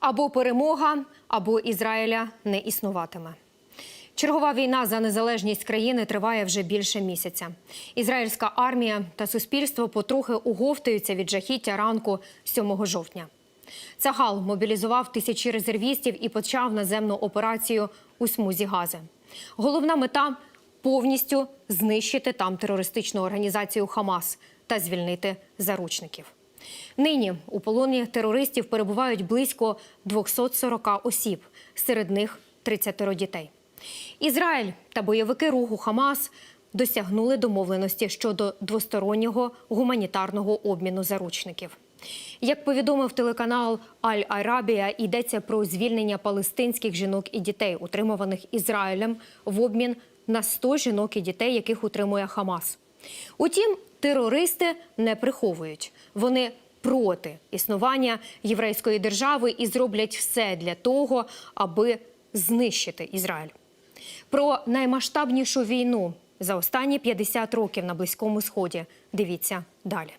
Або перемога, або Ізраїля не існуватиме. Чергова війна за незалежність країни триває вже більше місяця. Ізраїльська армія та суспільство потрохи уговтуються від жахіття ранку 7 жовтня. Цагал мобілізував тисячі резервістів і почав наземну операцію у смузі Гази. Головна мета повністю знищити там терористичну організацію Хамас та звільнити заручників. Нині у полоні терористів перебувають близько 240 осіб, серед них 30 дітей. Ізраїль та бойовики руху Хамас досягнули домовленості щодо двостороннього гуманітарного обміну заручників. Як повідомив телеканал Аль Арабія, йдеться про звільнення палестинських жінок і дітей, утримуваних Ізраїлем, в обмін на 100 жінок і дітей, яких утримує Хамас. Утім, терористи не приховують. Вони проти існування єврейської держави і зроблять все для того, аби знищити Ізраїль. Про наймасштабнішу війну за останні 50 років на Близькому Сході. Дивіться далі.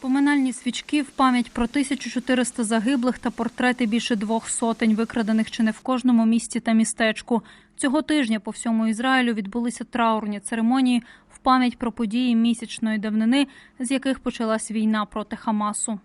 Поминальні свічки в пам'ять про 1400 загиблих та портрети більше двох сотень, викрадених чи не в кожному місті та містечку. Цього тижня по всьому Ізраїлю відбулися траурні церемонії в пам'ять про події місячної давнини, з яких почалась війна проти Хамасу.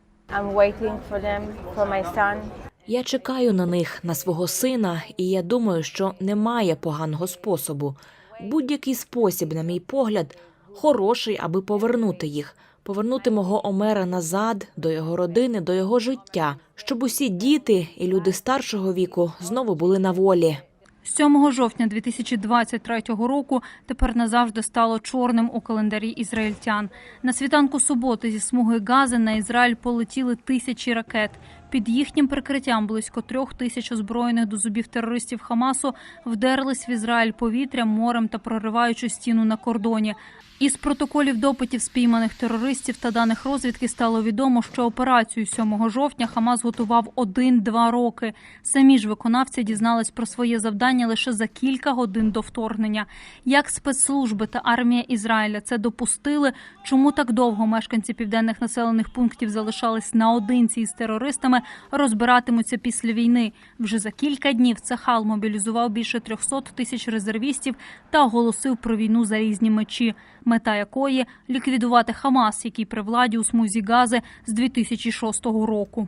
Я чекаю на них, на свого сина, і я думаю, що немає поганого способу. Будь-який спосіб, на мій погляд, хороший, аби повернути їх, повернути мого Омера назад, до його родини, до його життя, щоб усі діти і люди старшого віку знову були на волі. 7 жовтня 2023 року тепер назавжди стало чорним у календарі ізраїльтян. На світанку суботи зі смуги Гази на Ізраїль полетіли тисячі ракет. Під їхнім прикриттям близько трьох тисяч озброєних до зубів терористів Хамасу вдерлись в Ізраїль повітрям, морем та прориваючи стіну на кордоні. Із протоколів допитів спійманих терористів та даних розвідки стало відомо, що операцію 7 жовтня Хамас готував один-два роки. Самі ж виконавці дізнались про своє завдання лише за кілька годин до вторгнення. Як спецслужби та армія Ізраїля це допустили? Чому так довго мешканці південних населених пунктів залишались наодинці із терористами? розбиратимуться після війни. Вже за кілька днів Цехал мобілізував більше 300 тисяч резервістів та оголосив про війну за різні мечі, мета якої ліквідувати Хамас, який при владі у смузі Гази з 2006 року.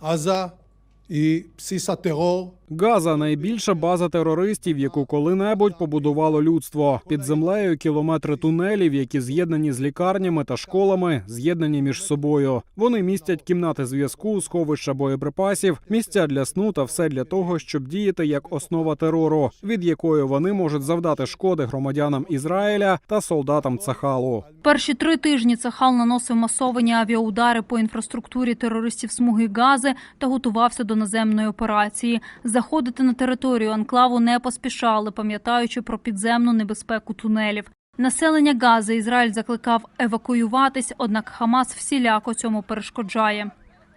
Газа і псиса терор – Газа найбільша база терористів, яку коли-небудь побудувало людство. Під землею кілометри тунелів, які з'єднані з лікарнями та школами, з'єднані між собою. Вони містять кімнати зв'язку, сховища боєприпасів, місця для сну та все для того, щоб діяти як основа терору, від якої вони можуть завдати шкоди громадянам Ізраїля та солдатам Цахалу. Перші три тижні Цахал наносив масовані авіаудари по інфраструктурі терористів смуги Гази та готувався до наземної операції. Заходити на територію анклаву не поспішали, пам'ятаючи про підземну небезпеку тунелів. Населення Гази Ізраїль закликав евакуюватись, однак Хамас всіляко цьому перешкоджає.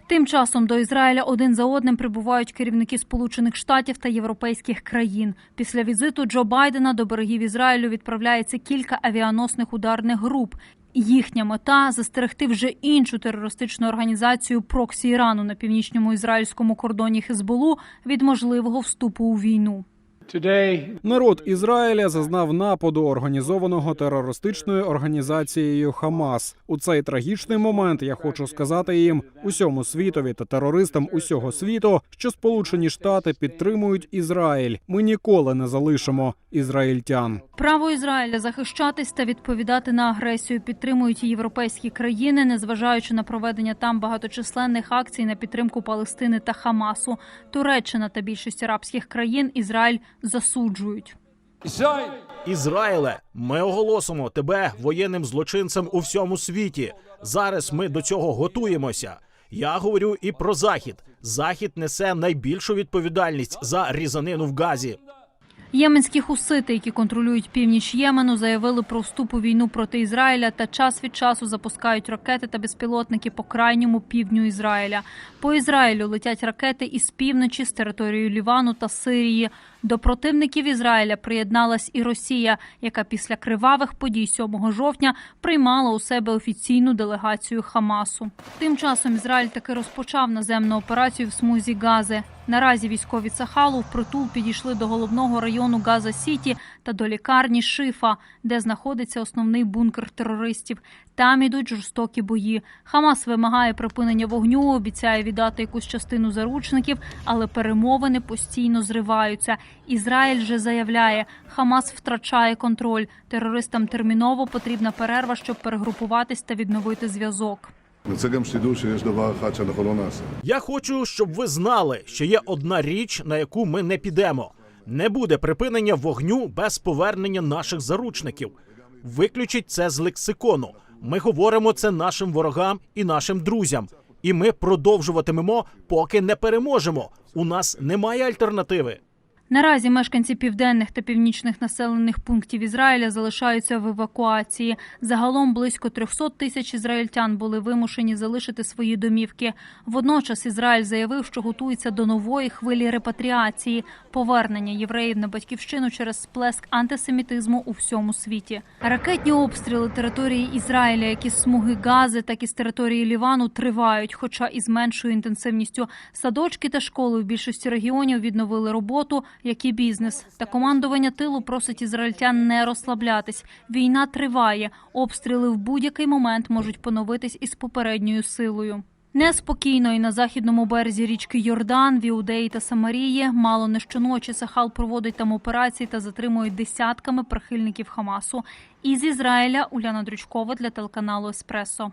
Тим часом до Ізраїля один за одним прибувають керівники Сполучених Штатів та європейських країн. Після візиту Джо Байдена до берегів Ізраїлю відправляється кілька авіаносних ударних груп. Їхня мета застерегти вже іншу терористичну організацію проксі Ірану на північному ізраїльському кордоні Хезболу від можливого вступу у війну. Народ Ізраїля зазнав нападу, організованого терористичною організацією Хамас. У цей трагічний момент я хочу сказати їм усьому світові та терористам усього світу, що Сполучені Штати підтримують Ізраїль. Ми ніколи не залишимо ізраїльтян. Право Ізраїля захищатись та відповідати на агресію підтримують європейські країни, незважаючи на проведення там багаточисленних акцій на підтримку Палестини та Хамасу. Туреччина та більшість арабських країн Ізраїль засуджують. Ізраїле, ми оголосимо тебе воєнним злочинцем у всьому світі. Зараз ми до цього готуємося. Я говорю і про захід. Захід несе найбільшу відповідальність за різанину в Газі. Єменські хусити, які контролюють північ Ємену, заявили про вступ у війну проти Ізраїля та час від часу запускають ракети та безпілотники по крайньому півдню Ізраїля. По Ізраїлю летять ракети із півночі, з території Лівану та Сирії. До противників Ізраїля приєдналась і Росія, яка після кривавих подій 7 жовтня приймала у себе офіційну делегацію Хамасу. Тим часом Ізраїль таки розпочав наземну операцію в смузі Гази. Наразі військові Цахалу впритул підійшли до головного району Газа Сіті та до лікарні Шифа, де знаходиться основний бункер терористів. Там ідуть жорстокі бої. Хамас вимагає припинення вогню, обіцяє віддати якусь частину заручників, але перемовини постійно зриваються. Ізраїль же заявляє, Хамас втрачає контроль. Терористам терміново потрібна перерва, щоб перегрупуватись та відновити зв'язок. Я хочу, щоб ви знали, що є одна річ, на яку ми не підемо. Не буде припинення вогню без повернення наших заручників. Виключіть це з лексикону. Ми говоримо це нашим ворогам і нашим друзям, і ми продовжуватимемо, поки не переможемо. У нас немає альтернативи. Наразі мешканці південних та північних населених пунктів Ізраїля залишаються в евакуації. Загалом близько 300 тисяч ізраїльтян були вимушені залишити свої домівки. Водночас Ізраїль заявив, що готується до нової хвилі репатріації, повернення євреїв на батьківщину через сплеск антисемітизму у всьому світі. Ракетні обстріли території Ізраїля, як із смуги Гази, так і з території Лівану, тривають, хоча і з меншою інтенсивністю. Садочки та школи в більшості регіонів відновили роботу, як і бізнес. Та командування тилу просить ізраїльтян не розслаблятись. Війна триває. Обстріли в будь-який момент можуть поновитись із попередньою силою. Неспокійно і на західному березі річки Йордан, в Іудеї та Самарії мало не щоночі Сахал проводить там операції та затримує десятками прихильників Хамасу. Із Ізраїля Уляна Дрючкова для телеканалу Еспресо.